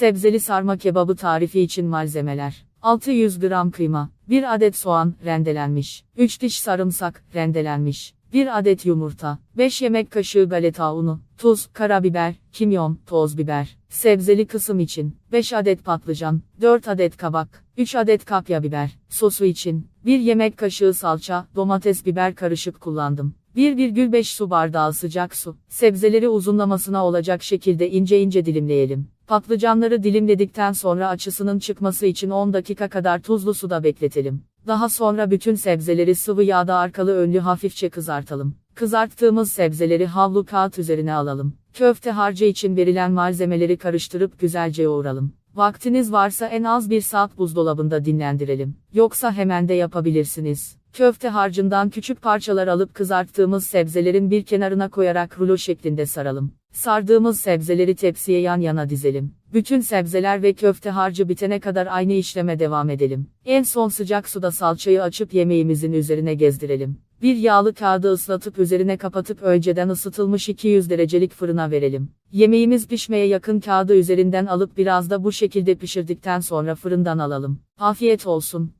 Sebzeli sarma kebabı tarifi için malzemeler. 600 gram kıyma, 1 adet soğan, rendelenmiş, 3 diş sarımsak, rendelenmiş, 1 adet yumurta, 5 yemek kaşığı galeta unu, tuz, karabiber, kimyon, toz biber. Sebzeli kısım için, 5 adet patlıcan, 4 adet kabak, 3 adet kapya biber. Sosu için, 1 yemek kaşığı salça, domates biber karışık kullandım. 1,5 su bardağı sıcak su. Sebzeleri uzunlamasına olacak şekilde ince ince dilimleyelim. Patlıcanları dilimledikten sonra açısının çıkması için 10 dakika kadar tuzlu suda bekletelim. Daha sonra bütün sebzeleri sıvı yağda arkalı önlü hafifçe kızartalım. Kızarttığımız sebzeleri havlu kağıt üzerine alalım. Köfte harcı için verilen malzemeleri karıştırıp güzelce yoğuralım. Vaktiniz varsa en az bir saat buzdolabında dinlendirelim. Yoksa hemen de yapabilirsiniz. Köfte harcından küçük parçalar alıp kızarttığımız sebzelerin bir kenarına koyarak rulo şeklinde saralım. Sardığımız sebzeleri tepsiye yan yana dizelim. Bütün sebzeler ve köfte harcı bitene kadar aynı işleme devam edelim. En son sıcak suda salçayı açıp yemeğimizin üzerine gezdirelim. Bir yağlı kağıdı ıslatıp üzerine kapatıp önceden ısıtılmış 200 derecelik fırına verelim. Yemeğimiz pişmeye yakın kağıdı üzerinden alıp biraz da bu şekilde pişirdikten sonra fırından alalım. Afiyet olsun.